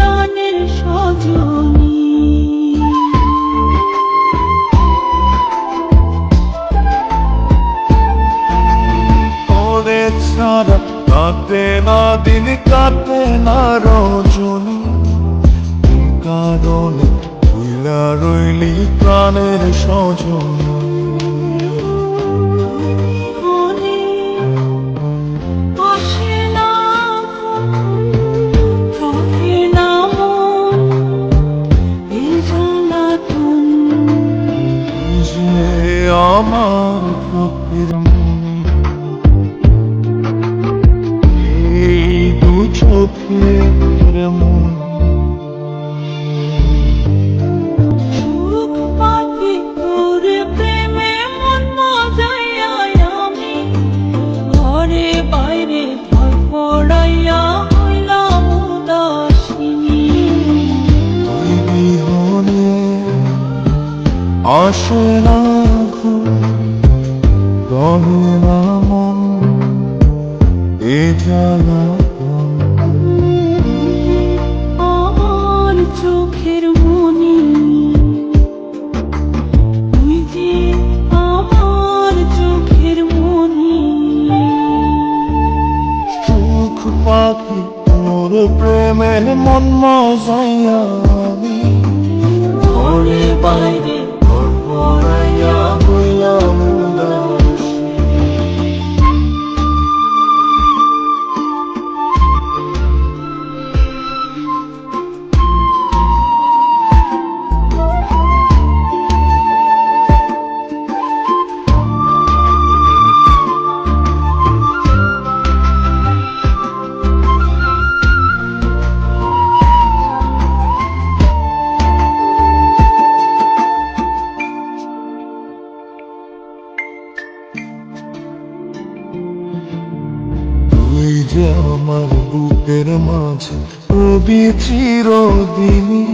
প্রাণের তোরে ছাড়া কাটে না দিন কাটে না রজনী। কারণে রইলি প্রাণের সজন? আমার আসে না ঘুম মন এ জ্বালা আমার চোখের মনি আমার চোখের মনি। সুখ পাখি তোর প্রেমের মন মজাইয়া আমি ঘরে বাইরে যে আমার বুকের মাঝে কবি চিরদিনই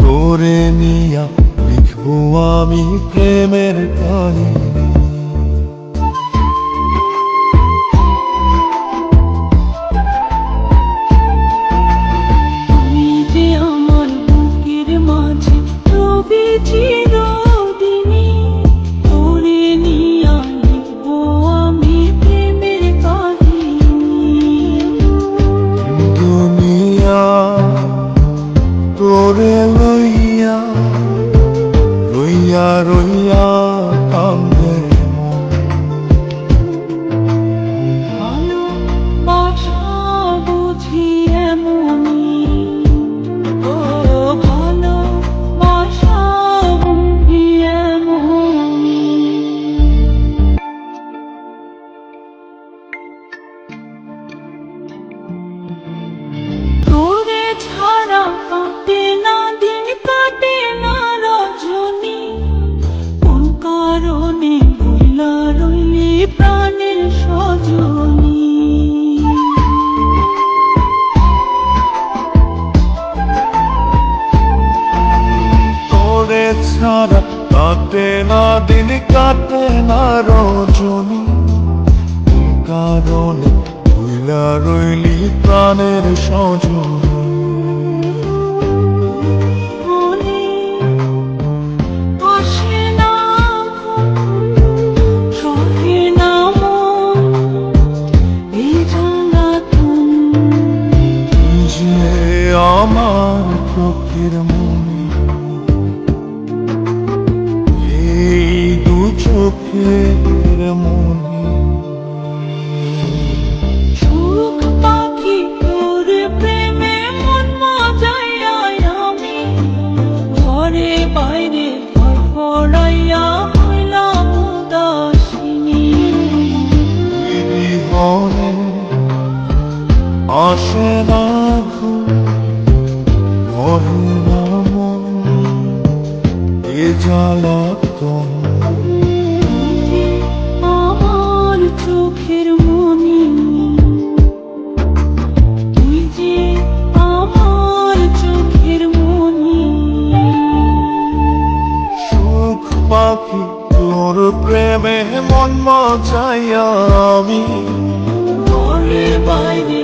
তোরে নিয়া লিখব আমি প্রেমের কাহিনী। ছাড়া কাটে না দিন কাটে না রজনী। কারণে রইলি প্রাণের সজন। চোখের মনি। সুখ পাখি তোর প্রেমে মন মজাইয়া আমি। ঘরে বাইরে ভয় পড়াইয়া হইলাম উদাসিনী। বিহনে আসে না ঘুম রহে না মন এ জ্বালাতন আমার চাই আমি। বাইরে